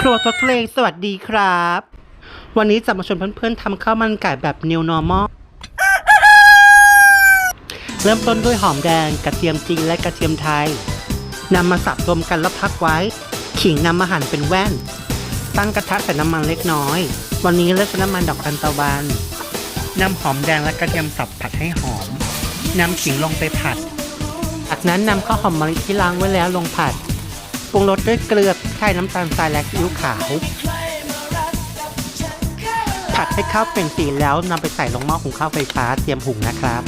ครัวทศเลงสวัสดีครับ วันนี้จะมาชวนเพื่อนๆทำข้าวมันไก่แบบ New Normal เริ่มต้นด้วยหอมแดงกระเทียมจริงและกระเทียมไทยนำมาสับรวมกันแล้วพักไว้ ขิงนำมาหั่นเป็นแว่น ตั้งกระทะใส่น้ำมันเล็กน้อย วันนี้เลือกน้ำมันดอกทานตะวันนำหอมแดงและกระเทียมสับผัดให้หอมนำขิงลงไปผัดจากนั้นนำข้าวหอมมะลิที่ล้างไว้แล้วลงผัด ปรุงรสด้วยเกลือพริกไทยน้ำตาลทรายและซีอิ๊วขาว ผัดให้ข้าวเป็นสีแล้วนำไปใส่ลงหม้อหุงข้าวไฟฟ้าเตรียมหุงนะครับ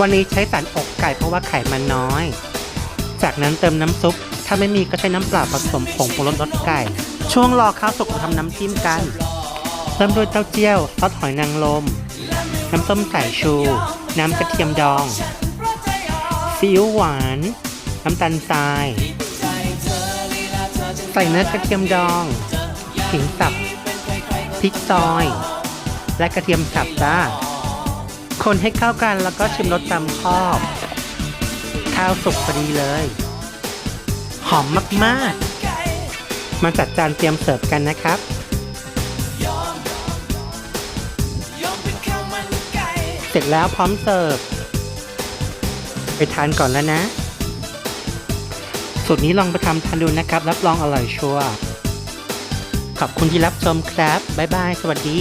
วันนี้ใช้สันอกไก่เพราะว่าไข่มันน้อย จากนั้นเติมน้ำซุป ถ้าไม่มีก็ใช้น้ำเปล่าผสมผงปรุงรสรสไก่ ช่วงรอข้าวสุกทำน้ำจิ้มกัน เริ่มด้วยเต้าเจี้ยวซอสหอยนางรมน้ำส้มสายชู น้ำกระเทียมดองซีอิ๊วหวาน น้ำตาลทราย ใส่เนื้อกระเทียมดองขิงสับพริกซอย และกระเทียมสับจ้า คนให้เข้ากันแล้วก็ชิมรสตามชอบข้าวสุกพอดีเลย หอมมากๆ มาจัดจานเตรียมเสิร์ฟกันนะครับเสร็จแล้วพร้อมเสิร์ฟ ไปทานก่อนแล้วนะ สูตรนี้ลองไปทำทานดูนะครับ รับรองอร่อยชัวร์ขอบคุณที่รับชมครับ บ๊ายบาย สวัสดี